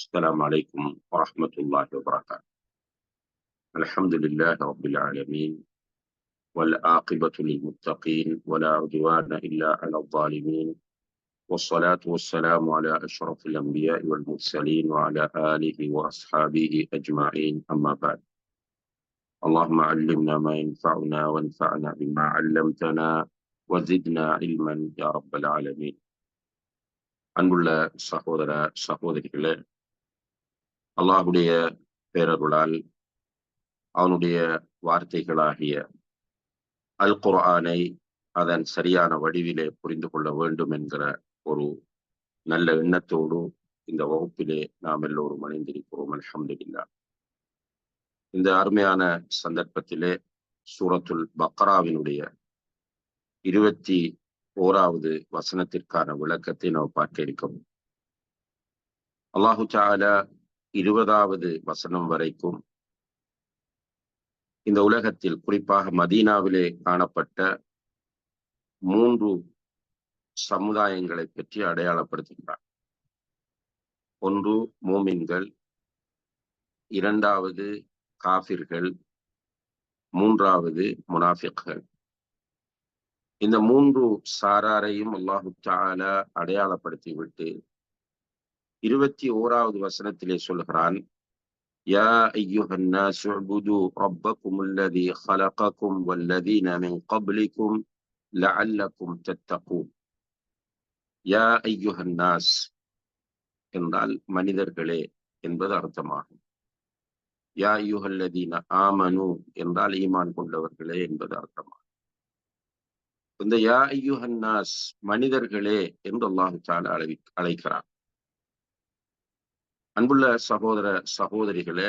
السلام عليكم ورحمة الله وبركاته الحمد لله رب العالمين والعاقبة للمتقين ولا عدوان إلا على الظالمين والصلاة والسلام على أشرف الأنبياء والمرسلين وعلى آله وأصحابه أجمعين أما بعد اللهم علمنا ما ينفعنا وانفعنا بما علمتنا وزدنا علما يا رب العالمين அன்புள்ள சகோதர சகோதரிகளே அல்லாஹுடைய பேரருளால் அவனுடைய வார்த்தைகளாகிய அல் குர்ஆனை அதன் சரியான வடிவிலே புரிந்து கொள்ள வேண்டும் என்கிற ஒரு நல்ல எண்ணத்தோடு இந்த வகுப்பிலே நாம் எல்லோரும் அணிந்திருக்கிறோம். அலமதுல்லா இந்த அருமையான சந்தர்ப்பத்திலே சூரத்துல் பக்ராவினுடைய இருபத்தி ஓராவது வசனத்திற்கான விளக்கத்தை நாம் பார்க்க இருக்கிறோம் அல்லாஹு சாலா இருபதாவது வசனம் வரைக்கும் இந்த உலகத்தில் குறிப்பாக மதீனாவிலே காணப்பட்ட மூன்று சமுதாயங்களை பற்றி அடையாளப்படுத்துகிறார். ஒன்று மோமின்கள். இரண்டாவது காபிர்கள் மூன்றாவது முனாஃபிக்கள் இந்த மூன்று சாராரையும் அல்லாஹு தாலா இருபத்தி ஓராவது வசனத்திலே சொல்கிறான் யா ஐயுஹன்னா சுபுது ரப்பக்கும் உள்ளதி ஹலகக்கும் வல்லதீன மின் கப்லிக்கும் லஅல்லக்கும் தத்தகும் யா ஐயுஹன்னாஸ் என்றால் மனிதர்களே என்பது அர்த்தமாகும் யா ஐயுஹல்லதீன ஆமனு என்றால் ஈமான் கொண்டவர்களே என்பது அர்த்தமாகும் இந்த யா ஐயுஹன்னாஸ் மனிதர்களே என்று அல்லாஹு தாலா அழைக்கிறார் அன்புள்ள சகோதர சகோதரிகளே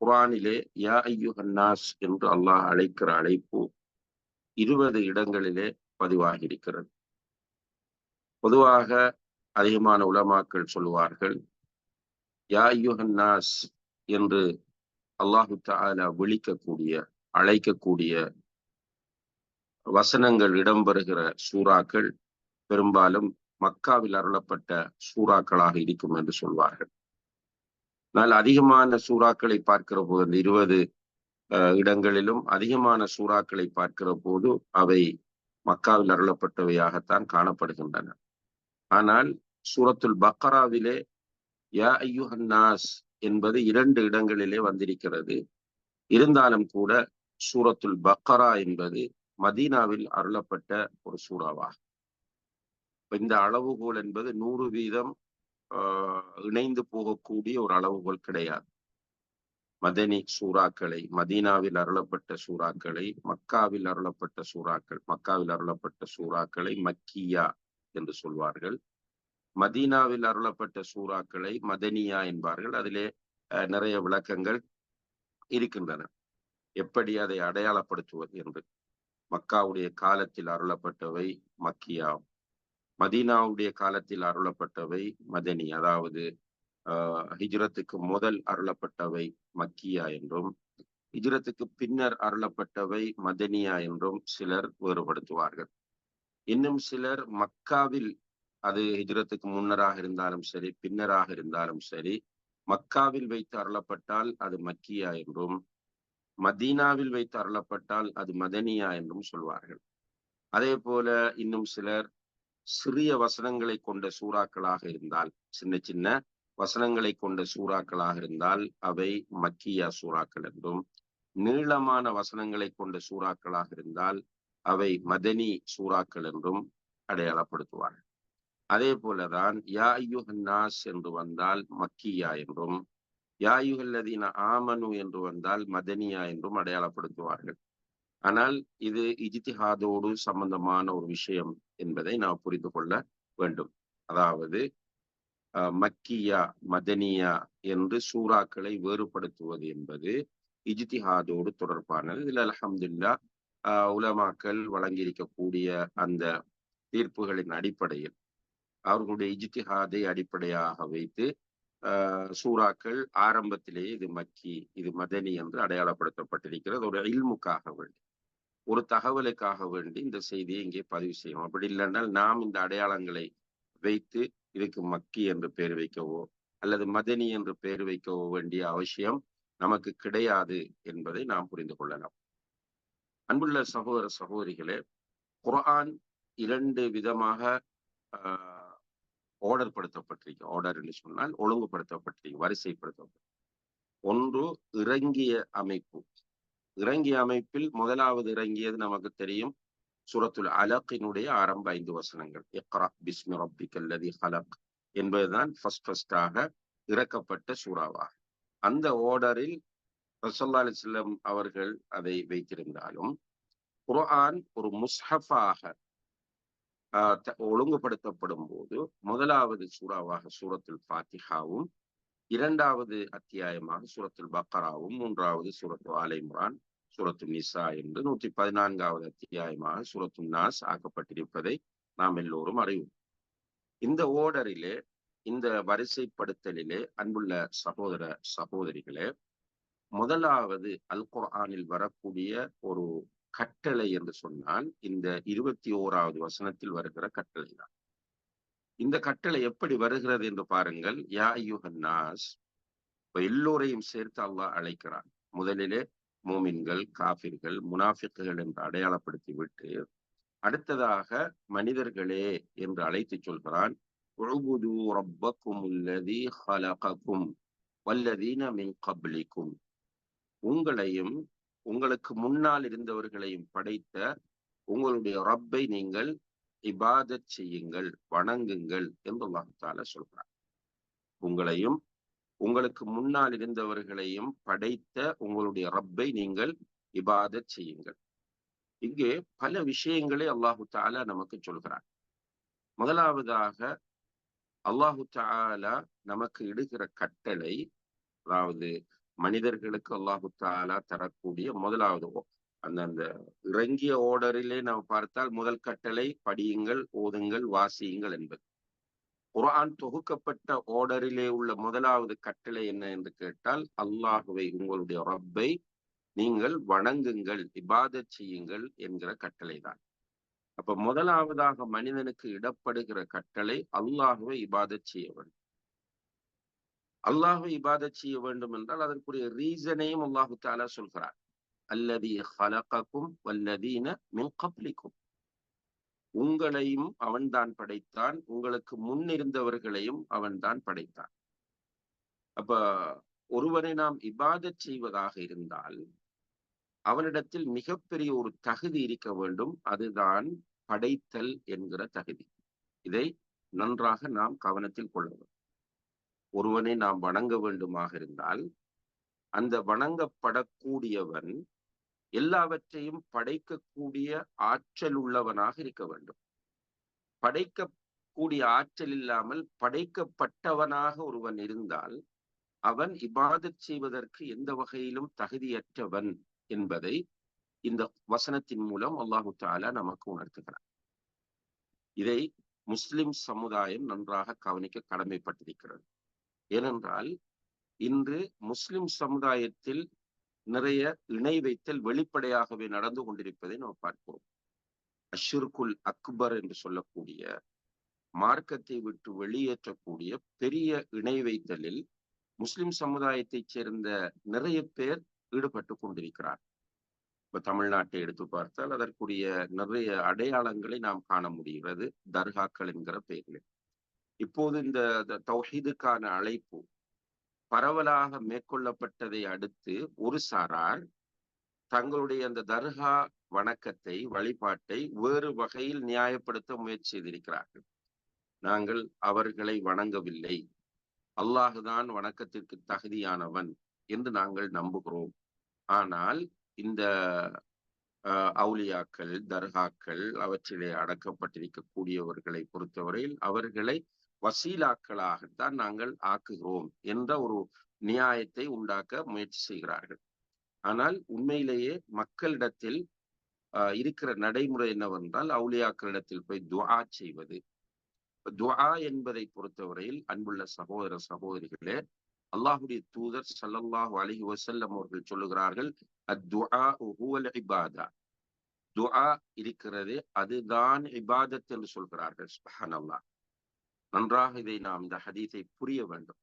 குரானிலே யா ஐயுஹன்னாஸ் என்று அல்லாஹ் அழைக்கிற அழைப்பு இருபது இடங்களிலே பதிவாகி இருக்கிறது பொதுவாக அதிகமான உலமாக்கள் சொல்லுவார்கள் யா ஐயுஹன்னாஸ் என்று அல்லாஹு தாலா விழிக்கக்கூடிய அழைக்கக்கூடிய வசனங்கள் இடம்பெறுகிற சூறாக்கள் பெரும்பாலும் மக்காவில் அருளப்பட்ட சூறாக்களாக இருக்கும் என்று சொல்வார்கள். ஆனால் அதிகமான சூறாக்களை பார்க்கிற போது அந்த இருபது இடங்களிலும் அதிகமான சூறாக்களை பார்க்கிற போது அவை மக்காவில் அருளப்பட்டவையாகத்தான் காணப்படுகின்றன. ஆனால் சூரத்துல் பக்கராவிலே யா ஐயுஹன்னாஸ் என்பது இரண்டு இடங்களிலே வந்திருக்கிறது. இருந்தாலும் கூட சூரத்துல் பக்கரா என்பது மதீனாவில் அருளப்பட்ட ஒரு சூறாவாகும். இந்த அளவுகோல் என்பது நூறு வீதம் இணைந்து போகக்கூடிய ஒரு அளவுகோல் கிடையாது. மதனி சூறாக்களை மதீனாவில் அருளப்பட்ட சூறாக்களை மக்காவில் அருளப்பட்ட சூறாக்கள் மக்காவில் அருளப்பட்ட சூறாக்களை மக்கியா என்று சொல்வார்கள். மதீனாவில் அருளப்பட்ட சூறாக்களை மதனியா என்பார்கள். அதிலே நிறைய விளக்கங்கள் இருக்கின்றன. எப்படி அதை அடையாளப்படுத்துவது என்று. மக்காவுடைய காலத்தில் அருளப்பட்டவை மக்கியா. மதீனாவுடைய காலத்தில் அருளப்பட்டவை மதனி அதாவது ஹிஜ்ரத்துக்கு முதல் அருளப்பட்டவை மக்கியா என்றும் ஹிஜ்ரத்துக்கு பின்னர் அருளப்பட்டவை மதனியா என்றும் சிலர் வேறுபடுத்துவார்கள். இன்னும் சிலர் மக்காவில் அது ஹிஜ்ரத்துக்கு முன்னராக இருந்தாலும் சரி பின்னராக இருந்தாலும் சரி மக்காவில் வைத்து அருளப்பட்டால் அது மக்கியா என்றும் மதீனாவில் வைத்து அருளப்பட்டால் அது மதனியா என்றும் சொல்வார்கள். அதே போல இன்னும் சிலர் சிறிய வசனங்களை கொண்ட சூறாக்களாக இருந்தால் சின்ன சின்ன வசனங்களை கொண்ட சூறாக்களாக இருந்தால் அவை மக்கியா சூறாக்கள் என்றும் நீளமான வசனங்களை கொண்ட சூறாக்களாக இருந்தால் அவை மதனி சூறாக்கள் என்றும் அடையாளப்படுத்துவார்கள். அதே போலதான் யா யுஹன்னாஸ் என்று வந்தால் மக்கியா என்றும் யாயுகல்லதீன ஆமனு என்று வந்தால் மதனியா என்றும் அடையாளப்படுத்துவார்கள். ஆனால் இது இஜித்திஹாதோடு சம்பந்தமான ஒரு விஷயம் என்பதை நாம் புரிந்து கொள்ள வேண்டும். அதாவது மக்கியா மதனியா என்று சூறாக்களை வேறுபடுத்துவது என்பது இஜித்திஹாதோடு தொடர்பானது. இதில் அலஹம்துல்லா உலமாக்கள் வழங்கியிருக்கக்கூடிய அந்த தீர்ப்புகளின் அடிப்படையில் அவர்களுடைய இஜித்திஹாதை அடிப்படையாக வைத்து சூறாக்கள் ஆரம்பத்திலேயே இது மக்கி இது மதனி என்று அடையாளப்படுத்தப்பட்டிருக்கிறது. ஒரு இல்முக்காக வேண்டும். ஒரு தகவலுக்காக வேண்டி இந்த செய்தியை இங்கே பதிவு செய்யும் அப்படி இல்லைன்னா நாம் இந்த அடையாளங்களை வைத்து இதுக்கு மக்கி என்று பெயர் வைக்கவோ அல்லது மதனி என்று பெயர் வைக்கவோ வேண்டிய அவசியம் நமக்கு கிடையாது என்பதை நாம் புரிந்து கொள்ளலாம். அன்புள்ள சகோதர சகோதரிகளே குரான் இரண்டு விதமாக ஆர்டர் படுத்தப்பட்டிருக்கு ஆர்டர் என்று சொன்னால் ஒழுங்குபடுத்தப்பட்டிருக்கு வரிசைப்படுத்தப்பட்டிருக்கு. ஒன்று இறங்கிய அமைப்பு. இறங்கிய அமைப்பில் முதலாவது இறங்கியது நமக்கு தெரியும். சுரத்துல் அலக்கினுடைய ஆரம்ப ஐந்து வசனங்கள். இக்ரா பிஸ்மி ரப்பிக்கல்லதி ஹலக் என்பதுதான் ஃபர்ஸ்ட் ஃபர்ஸ்டாக இறக்கப்பட்ட சூறாவாக அந்த ஓர்டரில் ரசல்லா அலிஸ்லம் அவர்கள் அதை வைத்திருந்தாலும் குர்ஆன் ஒரு முஸ்ஹஃபாக ஒழுங்குபடுத்தப்படும் போது முதலாவது சூறாவாக சூரத்துல் ஃபாத்திஹாவும் இரண்டாவது அத்தியாயமாக சூரத்துல் பக்கராவும் மூன்றாவது சூரத்து ஆலைமுரான் சூரத்து நிசா என்று நூற்றி பதினான்காவது அத்தியாயமாக சூரத்து நாஸ் ஆக்கப்பட்டிருப்பதை நாம் எல்லோரும் அறிவோம். இந்த ஓடரிலே இந்த வரிசைப்படுத்தலிலே அன்புள்ள சகோதர சகோதரிகளே முதலாவது அல் குர்ஆனில் வரக்கூடிய ஒரு கட்டளை என்று சொன்னால் இந்த இருபத்தி ஓராவது வசனத்தில் வருகிற கட்டளை தான் இந்த கட்டளை எப்படி வருகிறது என்று பாருங்கள். யா நாஸ் எல்லோரையும் சேர்த்து அல்லாஹ் அழைக்கிறான். முதலிலே மூமின்கள் காபிர்கள் முனாஃபிக்குகள் என்று அடையாளப்படுத்தி விட்டு அடுத்ததாக மனிதர்களே என்று அழைத்து சொல்கிறான். உங்களையும் உங்களுக்கு முன்னால் இருந்தவர்களையும் படைத்த உங்களுடைய ரப்பை நீங்கள் இபாதத் செய்யுங்கள் வணங்குங்கள் என்று அல்லாஹால சொல்றார் உங்களையும் உங்களுக்கு முன்னால் இருந்தவர்களையும் படைத்த உங்களுடைய ரப்பை நீங்கள் இபாதத் செய்யுங்கள். இங்கே பல விஷயங்களை அல்லாஹு தாலா நமக்கு சொல்கிறார் முதலாவதாக அல்லாஹு தாலா நமக்கு இடுகிற கட்டளை அதாவது மனிதர்களுக்கு அல்லாஹு தாலா தரக்கூடிய முதலாவது அந்தந்த இறங்கிய ஓர்டரிலே நாம் பார்த்தால் முதல் கட்டளை படியுங்கள் ஓதுங்கள் வாசியுங்கள் என்பது. குரான் தொகுக்கப்பட்ட ஓர்டரிலே உள்ள முதலாவது கட்டளை என்ன என்று கேட்டால் அல்லாஹுவை உங்களுடைய ரப்பை நீங்கள் வணங்குங்கள் இபாதத் செய்யுங்கள் என்கிற கட்டளை தான். அப்ப முதலாவதாக மனிதனுக்கு இடப்படுகிற கட்டளை அல்லாஹுவை இபாதத் செய்ய வேண்டும். அல்லாஹுவை இபாதத் செய்ய வேண்டும் என்றால் அதற்குரிய ரீசனையும் அல்லாஹு தாலா சொல்கிறார் அல்லதி ஹலகக்கும் வல்லதீன மின் கப்ளிக்கும் உங்களையும் அவன்தான் படைத்தான். உங்களுக்கு முன்னிருந்தவர்களையும் அவன்தான் படைத்தான். அப்ப ஒருவனை நாம் இபாதத் செய்வதாக இருந்தால் அவனிடத்தில் மிகப்பெரிய ஒரு தகுதி இருக்க வேண்டும். அதுதான் படைத்தல் என்கிற தகுதி. இதை நன்றாக நாம் கவனத்தில் கொள்ள வேண்டும். ஒருவனை நாம் வணங்க வேண்டுமாக இருந்தால் அந்த வணங்கப்படக்கூடியவன் எல்லாவற்றையும் படைக்கக்கூடிய ஆற்றல் உள்ளவனாக இருக்க வேண்டும். படைக்கக்கூடிய ஆற்றல் இல்லாமல் படைக்கப்பட்டவனாக ஒருவன் இருந்தால் அவன் இபாதத் செய்வதற்கு எந்த வகையிலும் தகுதியற்றவன் என்பதை இந்த வசனத்தின் மூலம் அல்லாஹு தாலா நமக்கு உணர்த்துகிறார் இதை முஸ்லிம் சமுதாயம் நன்றாக கவனிக்க கடமைப்பட்டிருக்கிறது. ஏனென்றால் இன்று முஸ்லிம் சமுதாயத்தில் நிறைய இணை வைத்தல் வெளிப்படையாகவே நடந்து கொண்டிருப்பதை நாம் பார்க்கிறோம். அஷிர்குல் அக்பர் என்று சொல்லக்கூடிய மார்க்கத்தை விட்டு வெளியேற்றக்கூடிய பெரிய இணை வைத்தலில் முஸ்லிம் சமுதாயத்தைச் சேர்ந்த நிறைய பேர் ஈடுபட்டு கொண்டிருக்கிறார். இப்ப தமிழ்நாட்டை எடுத்து பார்த்தால் அதற்குரிய நிறைய அடையாளங்களை நாம் காண முடிகிறது. தர்காக்கள் என்கிற பெயரில். இப்போது இந்த தௌஹீதுக்கான அழைப்பு பரவலாக மேற்கொள்ளப்பட்டதை அடுத்து ஒரு சாரார் தங்களுடைய அந்த தர்கா வணக்கத்தை வழிபாட்டை வேறு வகையில் நியாயப்படுத்த முயற்சி செய்திருக்கிறார்கள். நாங்கள் அவர்களை வணங்கவில்லை. அல்லாஹுதான் வணக்கத்திற்கு தகுதியானவன் என்று நாங்கள் நம்புகிறோம். ஆனால் இந்த அவுலியாக்கள் தர்காக்கள் அவற்றிலே அடக்கப்பட்டிருக்கக்கூடியவர்களை பொறுத்தவரையில் அவர்களை வசீலாக்களாகத்தான் நாங்கள் ஆக்குகிறோம் என்ற ஒரு நியாயத்தை உண்டாக்க முயற்சி செய்கிறார்கள். ஆனால் உண்மையிலேயே மக்களிடத்தில் இருக்கிற நடைமுறை என்னவென்றால் அவுளியாக்களிடத்தில் போய் துவா செய்வது. துவா என்பதை பொறுத்தவரையில் அன்புள்ள சகோதர சகோதரிகளே அல்லாஹுடைய தூதர் சல்லல்லாஹு அலஹி வசல்லம் அவர்கள் சொல்லுகிறார்கள் இபாதா. துஆ இருக்கிறது அதுதான் இபாதத் என்று சொல்கிறார்கள் சுபஹான் அல்லாஹ் நன்றாக இதை நாம் இந்த ஹதீஸை புரிய வேண்டும்.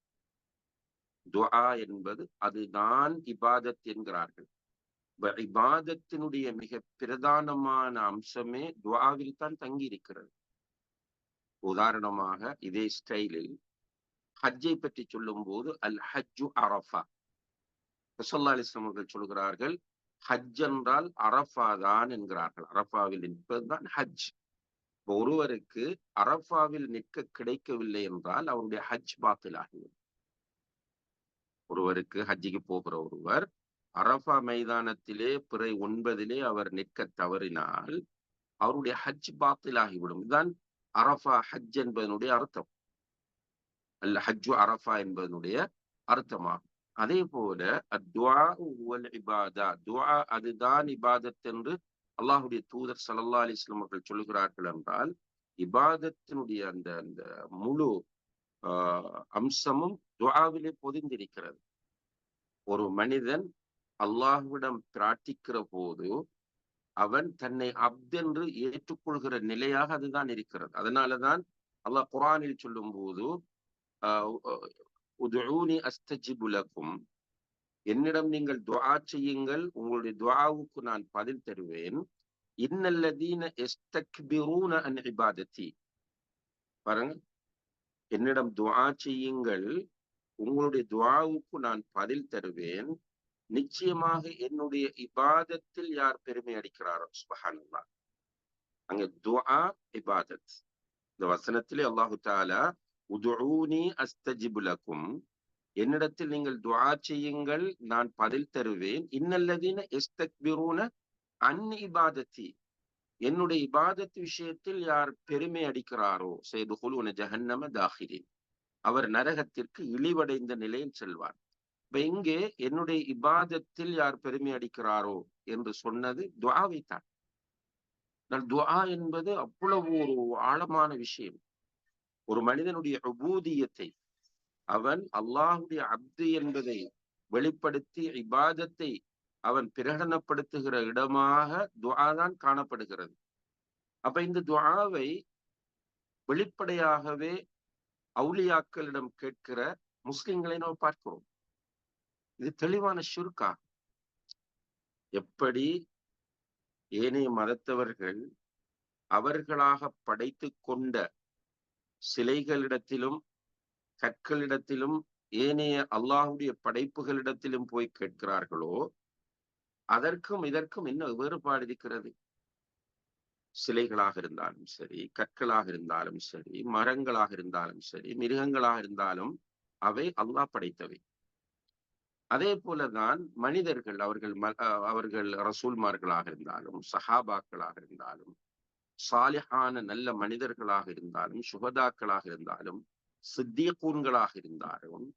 துஆ என்பது அதுதான் இபாதத் என்கிறார்கள். இபாதத்தினுடைய மிக பிரதானமான அம்சமே துவாவில் தான் தங்கி இருக்கிறது உதாரணமாக இதே ஸ்டைலில் ஹஜ்ஜை பற்றி சொல்லும் போது அல் ஹஜ்ஜு அரஃபா. ரசல்லா அலிஸ்லாம் அவர்கள் சொல்கிறார்கள் ஹஜ் என்றால் அரஃபா தான் என்கிறார்கள். அரஃபாவில் நிற்பதுதான் ஹஜ். ஒருவருக்கு அரபாவில் நிற்க கிடைக்கவில்லை என்றால் அவருடைய ஹஜ் பாத்தில் ஆகிவிடும் ஒருவருக்கு ஹஜ்ஜிக்கு போகிற ஒருவர் அரபா மைதானத்திலே பிறை ஒன்பதிலே அவர் நிற்க தவறினால் அவருடைய ஹஜ் பாத்தில் ஆகிவிடும் இதுதான் அரஃபா ஹஜ் என்பதனுடைய அர்த்தம். அல்ல ஹஜ்ஜு அரஃபா என்பதனுடைய அர்த்தமாகும். அதே போல துவா அதுதான் இபாதத் என்று அல்லாஹுடைய தூதர் சல்லா அலிஸ்லாம் அவர்கள் சொல்கிறார்கள் என்றால் இபாதத்தினுடைய அந்த அந்த முழு அம்சமும் துவாவிலே பொதிந்திருக்கிறது. ஒரு மனிதன் அல்லாஹுவிடம் பிரார்த்திக்கிற போது அவன் தன்னை அப்தென்று ஏற்றுக்கொள்கிற நிலையாக அதுதான் இருக்கிறது. அதனாலதான் அல்லாஹ் குரானில் சொல்லும் போது அஸ்தஜிபுலக்கும் என்னிடம் நீங்கள் துவா செய்யுங்கள் உங்களுடைய துவாவுக்கு நான் பதில் தருவேன். இன்னல்லதீன எஸ்தக்பிரூன அன் இபாதத்தி. பாருங்க. என்னிடம் துவா செய்யுங்கள் உங்களுடைய துவாவுக்கு நான் பதில் தருவேன். நிச்சயமாக என்னுடைய இபாதத்தில் யார் பெருமை அடிக்கிறாரோ? சுபஹானல்லா அங்க துவா இபாதத். இந்த வசனத்திலே அல்லாஹு தாலா உதுனி அஸ்தஜிபுலக்கும் என்னிடத்தில் நீங்கள் துவா செய்யுங்கள் நான் பதில் தருவேன். இன்னல்லதீன எஸ்தக்பிரூன அன் இபாதத்தி. என்னுடைய இபாதத்து விஷயத்தில் யார் பெருமை அடிக்கிறாரோ செய்து குழுவன ஜஹன்னம தாகிரின் அவர் நரகத்திற்கு இழிவடைந்த நிலையில் செல்வார். இப்ப இங்கே என்னுடைய இபாதத்தில் யார் பெருமை அடிக்கிறாரோ என்று சொன்னது துவாவைத்தான் துவா என்பது அவ்வளவு ஒரு ஆழமான விஷயம். ஒரு மனிதனுடைய உபூதியத்தை அவன் அல்லாஹுடைய அப்து என்பதை வெளிப்படுத்தி இபாதத்தை அவன் பிரகடனப்படுத்துகிற இடமாக துவா தான் காணப்படுகிறது. அப்ப இந்த துவாவை வெளிப்படையாகவே அவுளியாக்களிடம் கேட்கிற முஸ்லிம்களை நாம் பார்க்கிறோம். இது தெளிவான சுருக்கா? எப்படி ஏனைய மதத்தவர்கள் அவர்களாக படைத்து கொண்ட சிலைகளிடத்திலும் கற்களிடத்திலும் ஏனைய அல்லாஹுடைய படைப்புகளிடத்திலும் போய் கேட்கிறார்களோ அதற்கும் இதற்கும் என்ன வேறுபாடு இருக்கிறது? சிலைகளாக இருந்தாலும் சரி கற்களாக இருந்தாலும் சரி மரங்களாக இருந்தாலும் சரி மிருகங்களாக இருந்தாலும் அவை அல்லாஹ் படைத்தவை. அதே போலதான் மனிதர்கள் அவர்கள் அவர்கள் ரசூல்மார்களாக இருந்தாலும் சஹாபாக்களாக இருந்தாலும் சாலிஹான நல்ல மனிதர்களாக இருந்தாலும் சுகதாக்களாக இருந்தாலும் சித்தியக்கூன்களாக இருந்தாலும்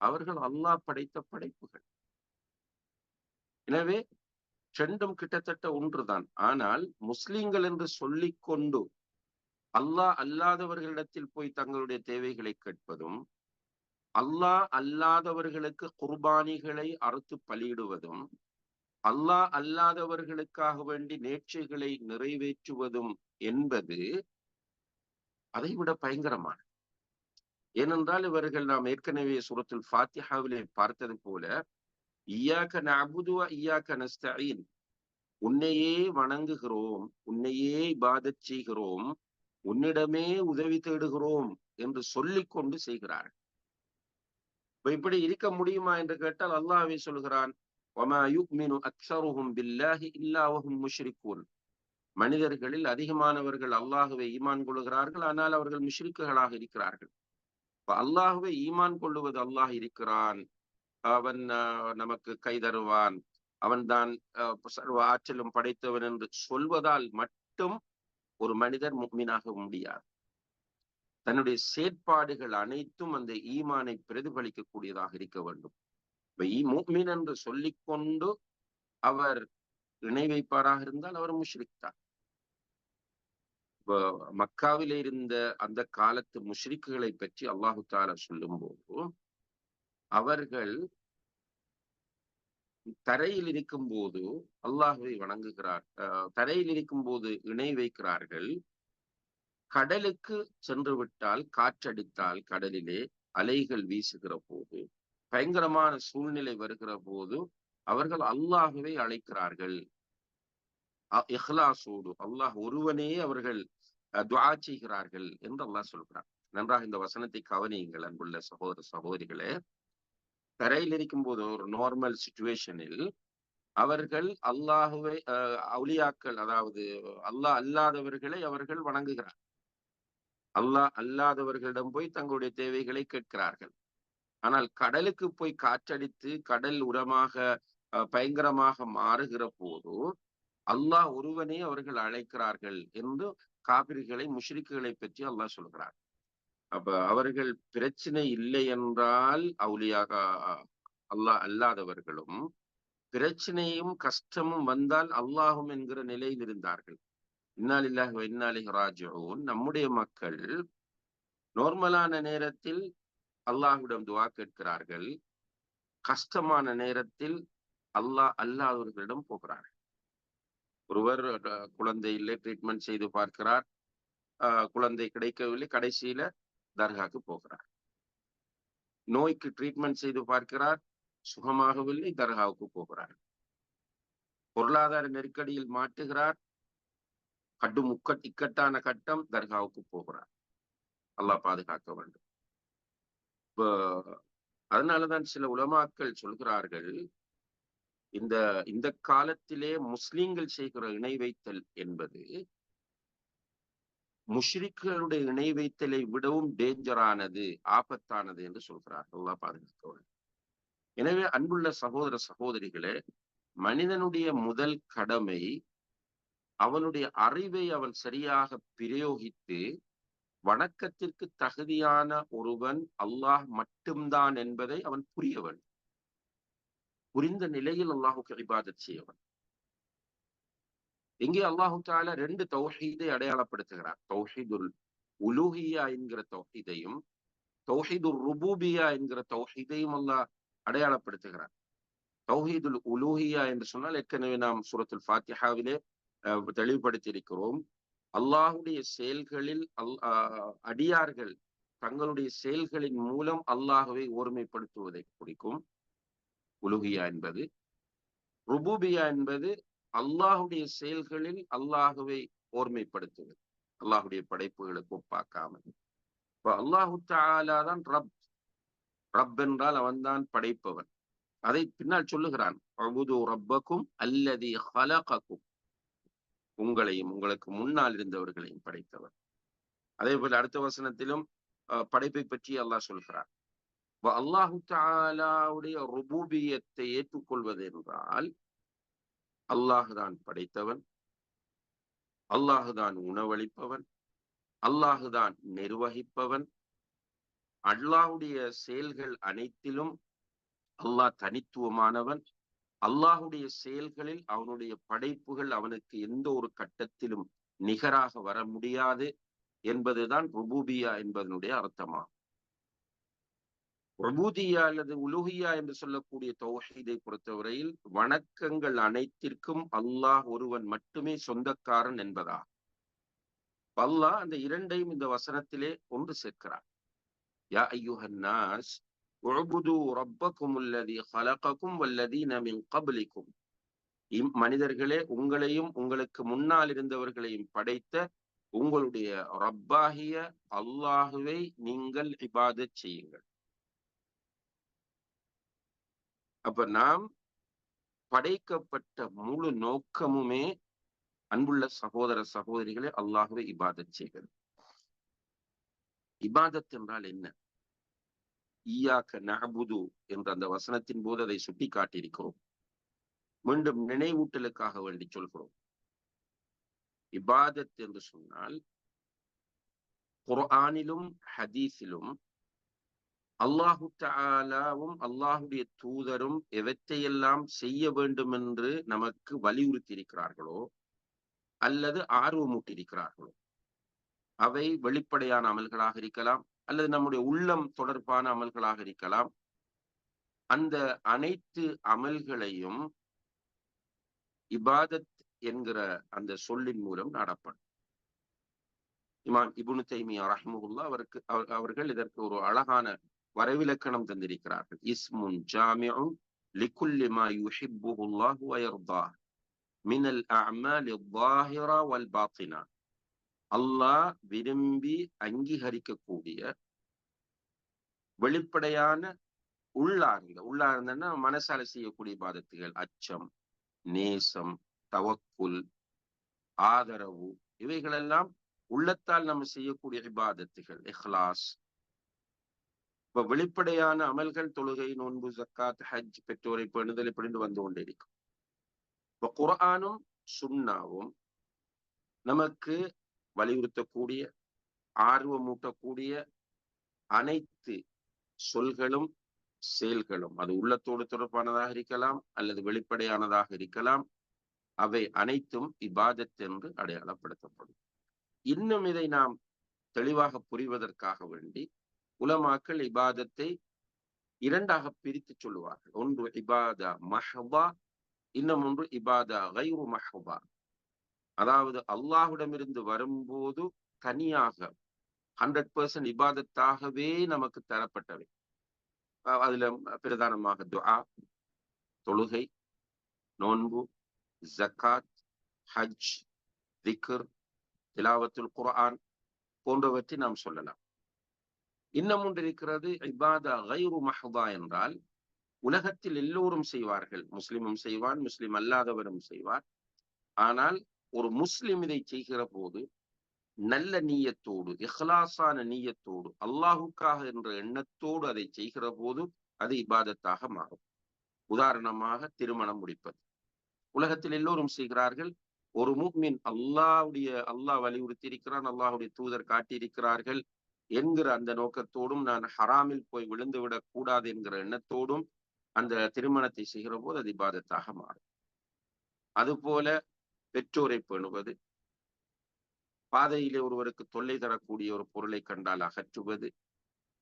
அவர்கள் அல்லாஹ் படைத்த படைப்புகள். எனவே ரெண்டும் கிட்டத்தட்ட ஒன்றுதான். ஆனால் முஸ்லிம்கள் என்று சொல்லிக்கொண்டு அல்லாஹ் அல்லாதவர்களிடத்தில் போய் தங்களுடைய தேவைகளை கேட்பதும் அல்லாஹ் அல்லாதவர்களுக்கு குர்பானிகளை அறுத்து பலியிடுவதும் அல்லாஹ் அல்லாதவர்களுக்காக வேண்டி நேர்ச்சைகளை நிறைவேற்றுவதும் என்பது அதைவிட பயங்கரமானது. ஏனென்றால் இவர்கள் நாம் ஏற்கனவே சுரத்தில் ஃபாத்திஹாவிலே பார்த்தது போல ஈயாக்க நபுதுவா ஈயாக்க நஸ்தீன் உன்னையே வணங்குகிறோம் உன்னையே இபாதச் செய்கிறோம் உன்னிடமே உதவி தேடுகிறோம் என்று சொல்லிக்கொண்டு செய்கிறார்கள். இப்ப இப்படி இருக்க முடியுமா என்று கேட்டால் அல்லாஹ்வே சொல்கிறான் மனிதர்களில் அதிகமானவர்கள் அல்லாஹுவை ஈமான் கொள்கிறார்கள் ஆனால் அவர்கள் முஷ்ரிக்குகளாக இருக்கிறார்கள். இப்ப அல்லாஹுவை ஈமான் கொள்ளுவது அல்லாஹ் இருக்கிறான். அவன் நமக்கு கை தருவான். அவன் தான் சர்வ ஆற்றலும் படைத்தவன் என்று சொல்வதால் மட்டும் ஒரு மனிதர் முக்மீனாக முடியாது. தன்னுடைய செயற்பாடுகள் அனைத்தும் அந்த ஈமானை பிரதிபலிக்கக்கூடியதாக இருக்க வேண்டும். மூமின் என்று சொல்லிக்கொண்டு அவர் இணை வைப்பாராக இருந்தால் அவர் முஷ்ரிக்தான் மக்காவில இருந்த அந்த காலத்து முஷ்ரிக்குகளை பற்றி அல்லாஹு தாலா சொல்லும் போது அவர்கள் தரையில் இருக்கும் போது அல்லாஹுவை வணங்குகிறார் தரையில் இருக்கும் போது இணை வைக்கிறார்கள். கடலுக்கு சென்று விட்டால் காற்றடித்தால் கடலிலே அலைகள் வீசுகிற போது பயங்கரமான சூழ்நிலை வருகிற போது அவர்கள் அல்லாஹுவை அழைக்கிறார்கள். இஹ்லாசோடு அல்லாஹ் ஒருவனே அவர்கள் துவா செய்கிறார்கள் என்று அல்லாஹ் சொல்கிறான் நன்றாக இந்த வசனத்தை கவனியுங்கள் அன்புள்ள சகோதர சகோதரிகளே. தரையில் இருக்கும் போது ஒரு நார்மல் சுச்சுவேஷனில் அவர்கள் அல்லாஹுவை அவுளியாக்கள் அதாவது அல்லாஹ் அல்லாதவர்களை அவர்கள் வணங்குகிறார். அல்லாஹ் அல்லாதவர்களிடம் போய் தங்களுடைய தேவைகளை கேட்கிறார்கள். ஆனால் கடலுக்கு போய் காற்றடித்து கடல் உரமாக பயங்கரமாக மாறுகிற போது அல்லாஹ் ஒருவனே அவர்கள் அழைக்கிறார்கள் என்று காபிர்களை முஷ்ரிக்குகளை பற்றி அல்லாஹ் சொல்கிறார் அப்ப அவர்கள் பிரச்சனை இல்லை என்றால் அவுலியாக அல்லாஹ் அல்லாதவர்களும் பிரச்சனையும் கஷ்டமும் வந்தால் அல்லாஹும் என்கிற நிலையில் இருந்தார்கள். இன்னாலில்லாஹ் இன்னாலி ராஜூன் நம்முடைய மக்கள் நார்மலான நேரத்தில் அல்லாஹுடன் துவா கேட்கிறார்கள். கஷ்டமான நேரத்தில் அல்லாஹ் அல்லாதவர்களிடம் போகிறார்கள். ஒருவர் குழந்தை இல்லை ட்ரீட்மெண்ட் செய்து பார்க்கிறார். குழந்தை கிடைக்கவில்லை கடைசியில தர்காக்கு போகிறார். நோய்க்கு ட்ரீட்மெண்ட் செய்து பார்க்கிறார் சுகமாகவில்லை தர்காவுக்கு போகிறார். பொருளாதார நெருக்கடியில் மாட்டுகிறார் கடும் முக்க இக்கட்டான கட்டம் தர்காவுக்கு போகிறார். அல்லாஹ் பாதுகாக்க வேண்டும். இப்போ அதனாலதான் சில உலமாக்கள் சொல்கிறார்கள் இந்த இந்த காலத்திலே முஸ்லிம்கள் செய்கிற இணை வைத்தல் என்பது முஷ்ரிக்களுடைய இணை வைத்தலை விடவும் டேஞ்சரானது ஆபத்தானது என்று சொல்கிறார். அல்லா எனவே அன்புள்ள சகோதர சகோதரிகளே மனிதனுடைய முதல் கடமை அவனுடைய அறிவை அவன் சரியாக பிரயோகித்து வணக்கத்திற்கு தகுதியான ஒருவன் அல்லாஹ் மட்டும்தான் என்பதை அவன் புரியவன் புரிந்த நிலையில் அல்லாஹுக்கு இபாதத் செய்யவன் இங்கே அல்லாஹு தால ரெண்டு தௌஹீதை அடையாளப்படுத்துகிறார். தௌஹீதுல் உலூஹியா என்கிற தௌஹீதையும் தௌஹீதுல் ருபூபியா என்கிற தௌஹீதையும் அல்லாஹ் அடையாளப்படுத்துகிறார். தௌஹீதுல் உலூஹியா என்று சொன்னால் ஏற்கனவே நாம் சூரத்துல் ஃபாத்திஹாவிலே தெளிவுபடுத்தியிருக்கிறோம். அல்லாஹுடைய செயல்களில் அல் அடியார்கள் தங்களுடைய செயல்களின் மூலம் அல்லாஹுவை ஒருமைப்படுத்துவதை குறிக்கும். உலுகியா என்பது. ருபூபியா என்பது அல்லாஹுடைய செயல்களில் அல்லாஹுவை ஓர்மைப்படுத்துவது. அல்லாஹுடைய படைப்புகளுக்கு ஒப்பாக்காமல். இப்ப அல்லாஹு தாலாதான் ரப். ரப் என்றால் அவன்தான் படைப்பவன். அதை பின்னால் சொல்லுகிறான் ரப்பக்கும் அல்லதி ஹலகக்கும். உங்களையும் உங்களுக்கு முன்னால் இருந்தவர்களையும் படைத்தவர். அதே போல அடுத்த வசனத்திலும் படைப்பை பற்றி அல்லாஹ் சொல்கிறான். அல்லாஹு தாலாவுடைய ருபூபியத்தை ஏற்றுக்கொள்வது என்றால் அல்லாஹுதான் படைத்தவன் அல்லாஹுதான் உணவளிப்பவன் அல்லாஹுதான் நிர்வகிப்பவன் அல்லாஹுடைய செயல்கள் அனைத்திலும் அல்லாஹ் தனித்துவமானவன் அல்லாஹுடைய செயல்களில் அவனுடைய படைப்புகள் அவனுக்கு எந்த ஒரு கட்டத்திலும் நிகராக வர முடியாது என்பதுதான் ருபூபியா என்பதனுடைய அர்த்தமாகும் பிரபூதியா அல்லது உலுகியா என்று சொல்லக்கூடிய தௌஹீதை பொறுத்தவரையில் வணக்கங்கள் அனைத்திற்கும் அல்லாஹ் ஒருவன் மட்டுமே சொந்தக்காரன் என்பதா அல்லாஹ் அந்த இரண்டையும் இந்த வசனத்திலே ஒன்று சேர்க்கிறார் யா ஐயுஹன்னாஸ் உபுது ரப்பக்கும் உள்ளதி ஹலகக்கும் கபலிக்கும். இம் மனிதர்களே உங்களையும் உங்களுக்கு முன்னால் இருந்தவர்களையும் படைத்த உங்களுடைய ரப்பாகிய அல்லாஹுவை நீங்கள் இபாதச் செய்யுங்கள். அப்ப நாம் படைக்கப்பட்ட முழு நோக்கமுமே அன்புள்ள சகோதர சகோதரிகளை அல்லாகவே இபாதத் செய்கிறது. இபாதத் என்றால் என்ன? ஈயாக்க நகபுது என்ற அந்த வசனத்தின் போது அதை சுட்டி காட்டியிருக்கிறோம் மீண்டும் நினைவூட்டலுக்காக வேண்டி சொல்கிறோம். இபாதத் என்று சொன்னால் குர்ஆனிலும் ஹதீஸிலும் அல்லாஹு தாலாவும் அல்லாஹுடைய தூதரும் எவற்றையெல்லாம் செய்ய வேண்டும் என்று நமக்கு வலியுறுத்தி இருக்கிறார்களோ அல்லது ஆர்வமூட்டியிருக்கிறார்களோ அவை வெளிப்படையான அமல்களாக இருக்கலாம் அல்லது நம்முடைய உள்ளம் தொடர்பான அமல்களாக இருக்கலாம். அந்த அனைத்து அமல்களையும் இபாதத் என்கிற அந்த சொல்லின் மூலம் நடப்படும். இமாம் இபுனு தைமியா ரஹமுல்லா அவருக்கு அவர்கள் இதற்கு ஒரு அழகான வரைவிலக்கணம் தந்திருக்கிறார்கள். இஸ்முன் ஜாமிஉன் லிக்குல்லிமா மா யுஹிப்புஹு மினல் அஅமாலி ظாஹிரா வல் பாத்தினா. அல்லாஹ் விரும்பி அங்கீகரிக்கக்கூடிய வெளிப்படையான உள்ளார்ந்த உள்ளார்ந்தன்னா மனசால செய்யக்கூடிய பாதத்துகள் அச்சம் நேசம் தவக்குல் ஆதரவு இவைகளெல்லாம் உள்ளத்தால் நம்ம செய்யக்கூடிய இபாதத்துகள் இஹ்லாஸ் இப்ப வெளிப்படையான அமல்கள் தொழுகை நோன்பு ஜக்காத் ஹஜ் பெற்றோரை பெணுதல் இப்படின்னு வந்து கொண்டிருக்கும். இப்ப குரானும் சுண்ணாவும் நமக்கு வலியுறுத்தக்கூடிய ஆர்வமூட்டக்கூடிய அனைத்து சொல்களும் செயல்களும் அது உள்ளத்தோடு தொடர்பானதாக இருக்கலாம் அல்லது வெளிப்படையானதாக இருக்கலாம் அவை அனைத்தும் இபாதத் என்று அடையாளப்படுத்தப்படும். இன்னும் இதை நாம் தெளிவாக புரிவதற்காக வேண்டி உலமாக்கள் இபாதத்தை இரண்டாக பிரித்து சொல்லுவார்கள். ஒன்று இபாதா மஹபா இன்னும் ஒன்று இபாதா கைரு மஹபா அதாவது அல்லாஹுடமிருந்து வரும்போது தனியாக ஹண்ட்ரட் பர்சன்ட் இபாதத்தாகவே நமக்கு தரப்பட்டவை. அதுல பிரதானமாக துஆ தொழுகை நோன்பு ஜக்காத் ஹஜ் திக்ர் திலாவத்துல் குர்ஆன் போன்றவற்றை நாம் சொல்லலாம். இன்னும் ஒன்று இருக்கிறது இபாதா கைரு மஹதா என்றால் உலகத்தில் எல்லோரும் செய்வார்கள். முஸ்லிமும் செய்வான் முஸ்லிம் அல்லாதவரும் செய்வார் ஆனால் ஒரு முஸ்லிம் இதை செய்கிற போது நல்ல நீயத்தோடு இஹ்லாசான நீயத்தோடு அல்லாஹுக்காக என்ற எண்ணத்தோடு அதை செய்கிற போது அது இபாதத்தாக மாறும். உதாரணமாக திருமணம் முடிப்பது. உலகத்தில் எல்லோரும் செய்கிறார்கள். ஒரு மூமின் அல்லாவுடைய அல்லாஹ் வலியுறுத்தி இருக்கிறான் அல்லாஹுடைய தூதர் காட்டியிருக்கிறார்கள். என்கிற அந்த நோக்கத்தோடும் நான் ஹராமில் போய் விழுந்து விடக் கூடாது என்கிற எண்ணத்தோடும் அந்த திருமணத்தை செய்கிற போது அது இபாதத்தாக மாறும். அதுபோல பெற்றோரை பேணுவது பாதையிலே ஒருவருக்கு தொல்லை தரக்கூடிய ஒரு பொருளை கண்டால் அகற்றுவது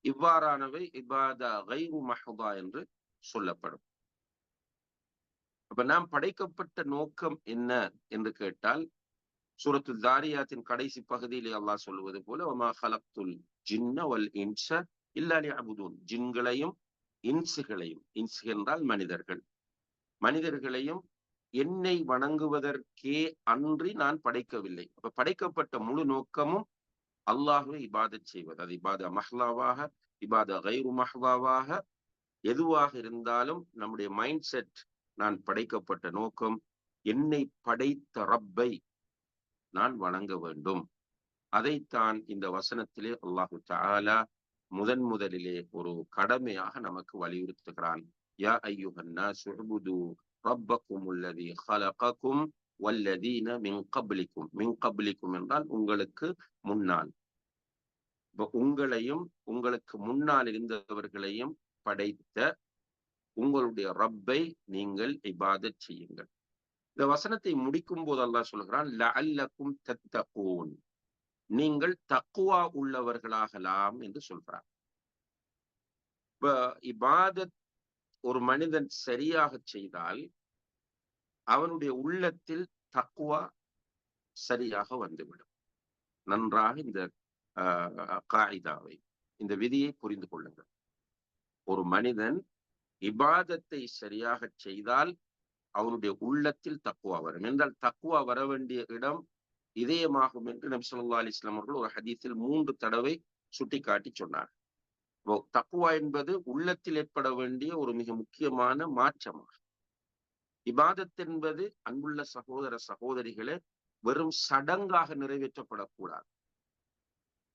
இவ்வாறானவை இபாதா கைவு மஹதா என்று சொல்லப்படும். அப்ப நாம் படைக்கப்பட்ட நோக்கம் என்ன என்று கேட்டால் சூரத்து தாரியாத்தின் கடைசி பகுதியிலே அல்லாஹ் சொல்லுவது போல ஒமா ஹலப்துல் ஜின்ன வல் இன்ச இல்லாலி அபுதூன் ஜின்களையும் இன்சுகளையும் இன்சு என்றால் மனிதர்கள். மனிதர்களையும் என்னை வணங்குவதற்கே அன்றி நான் படைக்கவில்லை. அப்ப படைக்கப்பட்ட முழு நோக்கமும் அல்லாஹுவை இபாதத் செய்வது. அது இபாத மஹ்லாவாக இபாத கைரு மஹ்லாவாக எதுவாக இருந்தாலும் நம்முடைய மைண்ட் செட் நான் படைக்கப்பட்ட நோக்கம் என்னை படைத்த ரப்பை நான் வணங்க வேண்டும். அதைத்தான் இந்த வசனத்திலே அல்லாஹு தாலா முதன் முதலிலே ஒரு கடமையாக நமக்கு வலியுறுத்துகிறான். யா ஐயுஹன்னா சுஹ்புது ரப்பக்கும் உள்ளதி ஹலகக்கும் வல்லதீன மின் மின் என்றால் உங்களுக்கு முன்னால். உங்களையும் உங்களுக்கு முன்னால் இருந்தவர்களையும் படைத்த உங்களுடைய ரப்பை நீங்கள் இபாதத் செய்யுங்கள். இந்த வசனத்தை முடிக்கும் போது அல்லாஹ் சொல்கிறான் லஅல்லக்கும் தத்தகூன். நீங்கள் தக்குவா உள்ளவர்களாகலாம் என்று சொல்றார் இப்ப இபாதத் ஒரு மனிதன் சரியாக செய்தால் அவனுடைய உள்ளத்தில் தக்குவா சரியாக வந்துவிடும். நன்றாக இந்த காயிதாவை இந்த விதியை புரிந்து கொள்ளுங்கள். ஒரு மனிதன் இபாதத்தை சரியாக செய்தால் அவனுடைய உள்ளத்தில் தக்குவா வரும். என்றால் தக்குவா வர வேண்டிய இடம் இதயமாகும் என்று நபி சொல்லா அலி இஸ்லாம் அவர்கள் ஒரு ஹதீஸில் மூன்று தடவை சுட்டிக்காட்டி சொன்னார். தக்குவா என்பது உள்ளத்தில் ஏற்பட வேண்டிய ஒரு மிக முக்கியமான மாற்றமாகும் இபாதத் என்பது அன்புள்ள சகோதர சகோதரிகளை வெறும் சடங்காக நிறைவேற்றப்படக்கூடாது.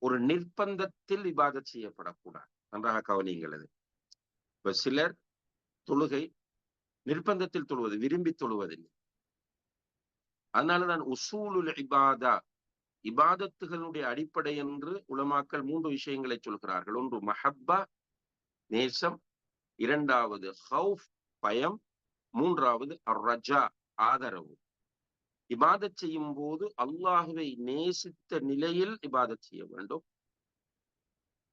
ஒரு நிர்பந்தத்தில் இபாதத் செய்யப்படக்கூடாது. நன்றாக கவனிங்கள் இப்ப சிலர் தொழுகை நிர்பந்தத்தில் தொழுவது விரும்பி தொழுவதில்லை. அதனாலதான் உசூலுல் இபாதா இபாதத்துகளுடைய அடிப்படை என்று உலமாக்கள் மூன்று விஷயங்களை சொல்கிறார்கள். ஒன்று மஹப்பா நேசம் இரண்டாவது ஹவுஃப் பயம் மூன்றாவது ரஜா ஆதரவு. இபாதத் செய்யும் போது அல்லாஹுவை நேசித்த நிலையில் இபாதத் செய்ய வேண்டும்.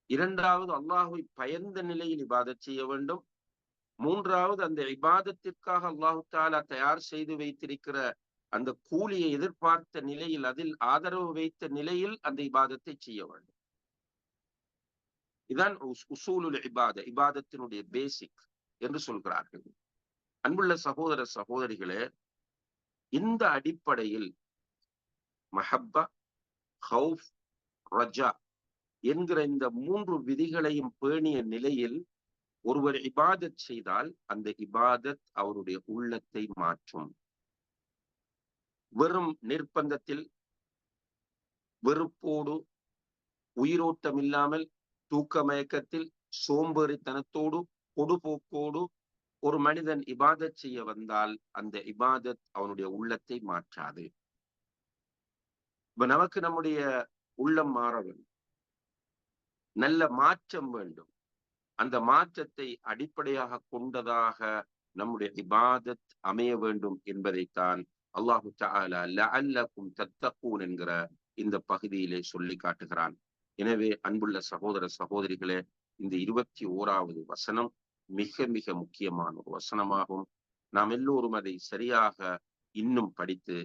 இரண்டாவது அல்லாஹுவை பயந்த நிலையில் இபாதத் செய்ய வேண்டும். மூன்றாவது அந்த இபாதத்திற்காக அல்லாஹு தாலா தயார் செய்து வைத்திருக்கிற அந்த கூலியை எதிர்பார்த்த நிலையில் அதில் ஆதரவு வைத்த நிலையில் அந்த இபாதத்தை செய்ய வேண்டும். இதான் உசூலுல் இபாத இபாதத்தினுடைய பேசிக் என்று சொல்கிறார்கள். அன்புள்ள சகோதர சகோதரிகளே இந்த அடிப்படையில் மஹப்பா ஹவுஃப் ரஜா என்கிற இந்த மூன்று விதிகளையும் பேணிய நிலையில் ஒருவர் இபாதத் செய்தால் அந்த இபாதத் அவருடைய உள்ளத்தை மாற்றும். வெறும் நிர்பந்தத்தில் வெறுப்போடு உயிரோட்டம் இல்லாமல் தூக்க மயக்கத்தில் சோம்பேறித்தனத்தோடு பொடுபோக்கோடு ஒரு மனிதன் இபாதத் செய்ய வந்தால் அந்த இபாதத் அவனுடைய உள்ளத்தை மாற்றாது. இப்ப நமக்கு நம்முடைய உள்ளம் மாற வேண்டும். நல்ல மாற்றம் வேண்டும். அந்த மாற்றத்தை அடிப்படையாக கொண்டதாக நம்முடைய இபாதத் அமைய வேண்டும் என்பதைத்தான் அல்லாஹு அல்லக்கும் தத்தக்கூன் என்கிற இந்த பகுதியிலே சொல்லி காட்டுகிறான். எனவே அன்புள்ள சகோதர சகோதரிகளே இந்த இருபத்தி ஓராவது வசனம் மிக மிக முக்கியமான ஒரு வசனமாகும். நாம் எல்லோரும் அதை சரியாக இன்னும் படித்து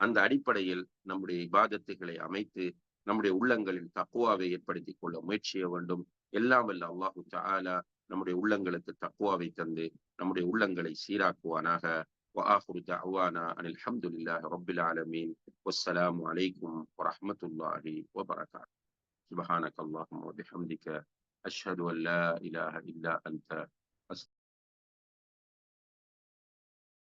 அந்த அடிப்படையில் நம்முடைய இபாதத்துகளை அமைத்து நம்முடைய உள்ளங்களில் தக்குவாவை ஏற்படுத்திக் கொள்ள முயற்சிய வேண்டும். எல்லாம் வல்ல அல்லாஹு தாலா நம்முடைய உள்ளங்களுக்கு தக்குவாவை தந்து நம்முடைய உள்ளங்களை சீராக்குவானாக وآخر دعوانا أن الحمد لله رب العالمين والسلام عليكم ورحمة الله وبركاته سبحانك اللهم وبحمدك أشهد أن لا إله إلا أنت